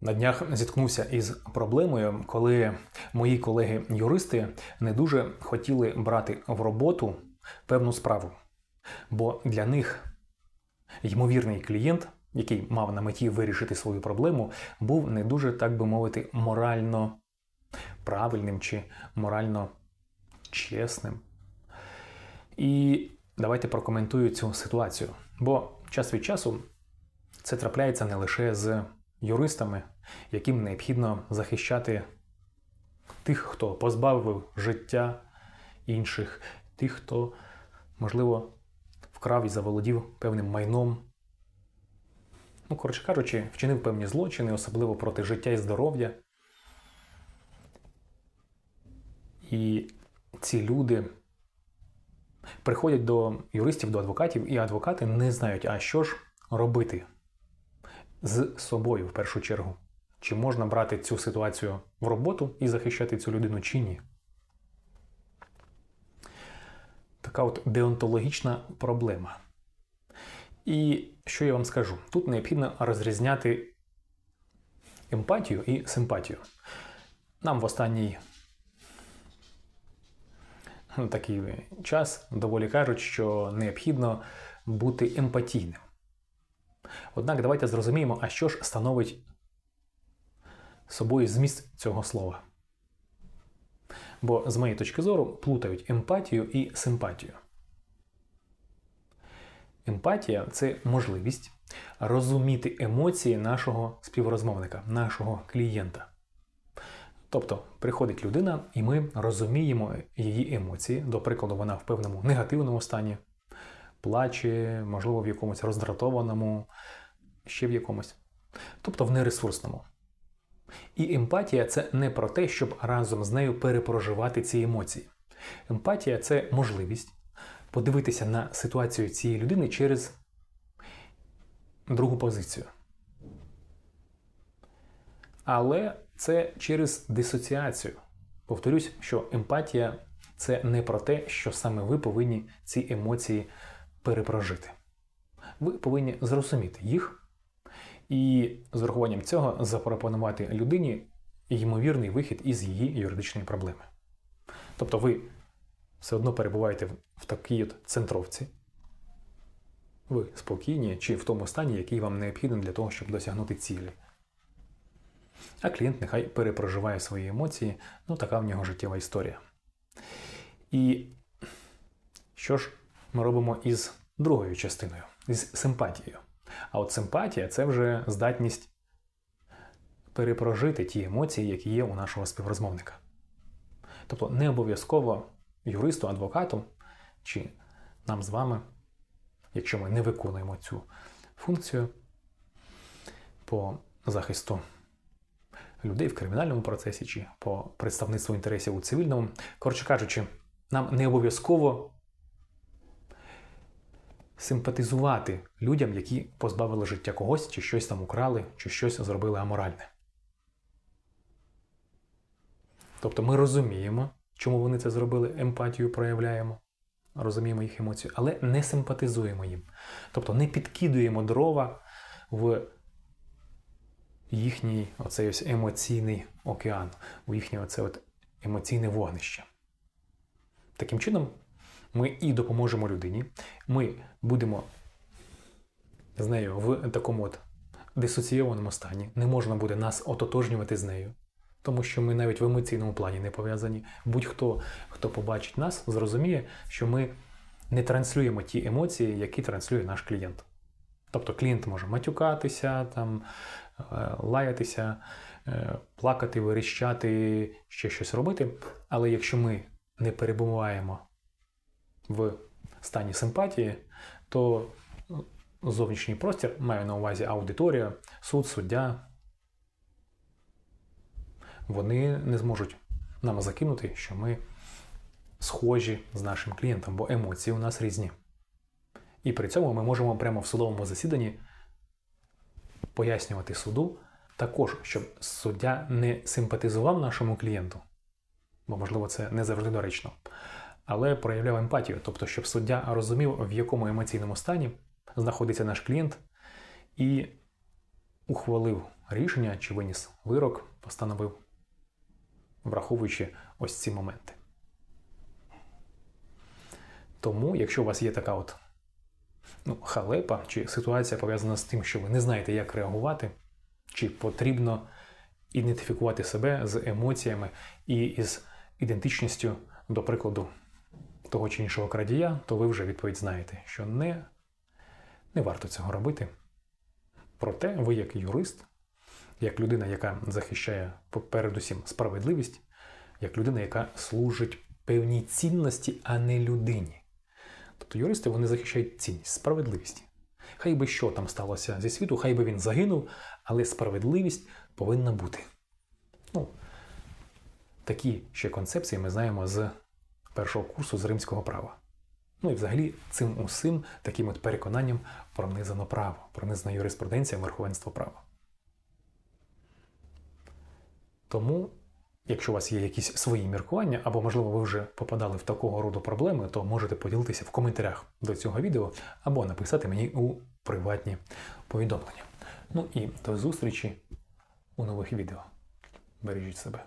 На днях зіткнувся із проблемою, коли мої колеги-юристи не дуже хотіли брати в роботу певну справу, бо для них ймовірний клієнт, який мав на меті вирішити свою проблему, був не дуже, так би мовити, морально правильним чи морально чесним. І давайте прокоментую цю ситуацію. Бо час від часу це трапляється не лише з юристами, яким необхідно захищати тих, хто позбавив життя інших, тих, хто, можливо, вкрав і заволодів певним майном. Ну, коротше кажучи, вчинив певні злочини, особливо проти життя і здоров'я. І ці люди приходять до юристів, до адвокатів, і адвокати не знають, а що ж робити з собою в першу чергу. Чи можна брати цю ситуацію в роботу і захищати цю людину, чи ні? Така от деонтологічна проблема. І що я вам скажу? Тут необхідно розрізняти емпатію і симпатію. Нам в останній ну, такий час доволі кажуть, що необхідно бути емпатійним. Однак давайте зрозуміємо, а що ж становить собою зміст цього слова. Бо, з моєї точки зору, плутають емпатію і симпатію. Емпатія це можливість розуміти емоції нашого співрозмовника, нашого клієнта. Тобто приходить людина, і ми розуміємо її емоції. До прикладу, вона в певному негативному стані, плаче, можливо, в якомусь роздратованому, ще в якомусь, тобто в нересурсному. І емпатія це не про те, щоб разом з нею перепроживати ці емоції. Емпатія це можливість подивитися на ситуацію цієї людини через другу позицію. Але це через дисоціацію. Повторюсь, що емпатія це не про те, що саме ви повинні ці емоції перепрожити. Ви повинні зрозуміти їх і з урахуванням цього запропонувати людині ймовірний вихід із її юридичної проблеми. Тобто ви все одно перебуваєте в такій от центровці, ви спокійні чи в тому стані, який вам необхідний для того, щоб досягнути цілі. А клієнт нехай перепроживає свої емоції, ну така в нього життєва історія. І що ж ми робимо із другою частиною, із симпатією? А от симпатія це вже здатність перепрожити ті емоції, які є у нашого співрозмовника. Тобто не обов'язково юристу, адвокату чи нам з вами, якщо ми не виконуємо цю функцію по захисту людей в кримінальному процесі чи по представництву інтересів у цивільному, коротше кажучи, нам не обов'язково симпатизувати людям, які позбавили життя когось, чи щось там украли, чи щось зробили аморальне. Тобто ми розуміємо, чому вони це зробили, емпатію проявляємо, розуміємо їх емоцію, але не симпатизуємо їм. Тобто не підкидуємо дрова в їхній оцей ось емоційний океан, у їхнє оце от емоційне вогнище. Таким чином, ми і допоможемо людині, ми будемо з нею в такому от дисоційованому стані, не можна буде нас ототожнювати з нею, тому що ми навіть в емоційному плані не пов'язані. Будь-хто, хто побачить нас, зрозуміє, що ми не транслюємо ті емоції, які транслює наш клієнт. Тобто клієнт може матюкатися, там, е, лаятися, е, плакати, верещати, ще щось робити. Але якщо ми не перебуваємо в стані симпатії, то ну, зовнішній простір маю на увазі аудиторія, суд, суддя, вони не зможуть нам закинути, що ми схожі з нашим клієнтом, бо емоції у нас різні. І при цьому ми можемо прямо в судовому засіданні пояснювати суду також, щоб суддя не симпатизував нашому клієнту, бо, можливо, це не завжди доречно, але проявляв емпатію, тобто, щоб суддя розумів, в якому емоційному стані знаходиться наш клієнт, і ухвалив рішення чи виніс вирок, постановив, враховуючи ось ці моменти. Тому, якщо у вас є така от ну, халепа чи ситуація пов'язана з тим, що ви не знаєте, як реагувати, чи потрібно ідентифікувати себе з емоціями і із ідентичністю, до прикладу, того чи іншого крадія, то ви вже відповідь знаєте, що не, не варто цього робити. Проте ви, як юрист, як людина, яка захищає передусім справедливість, як людина, яка служить певній цінності, а не людині. Тобто юристи вони захищають цінність, справедливість. Хай би що там сталося зі світу, хай би він загинув, але справедливість повинна бути. Ну, такі ще концепції ми знаємо з першого курсу з римського права. Ну і взагалі цим усім таким от переконанням пронизано право, пронизана юриспруденція верховенство права. Тому, якщо у вас є якісь свої міркування, або, можливо, ви вже попадали в такого роду проблеми, то можете поділитися в коментарях до цього відео або написати мені у приватні повідомлення. Ну і до зустрічі у нових відео. Бережіть себе.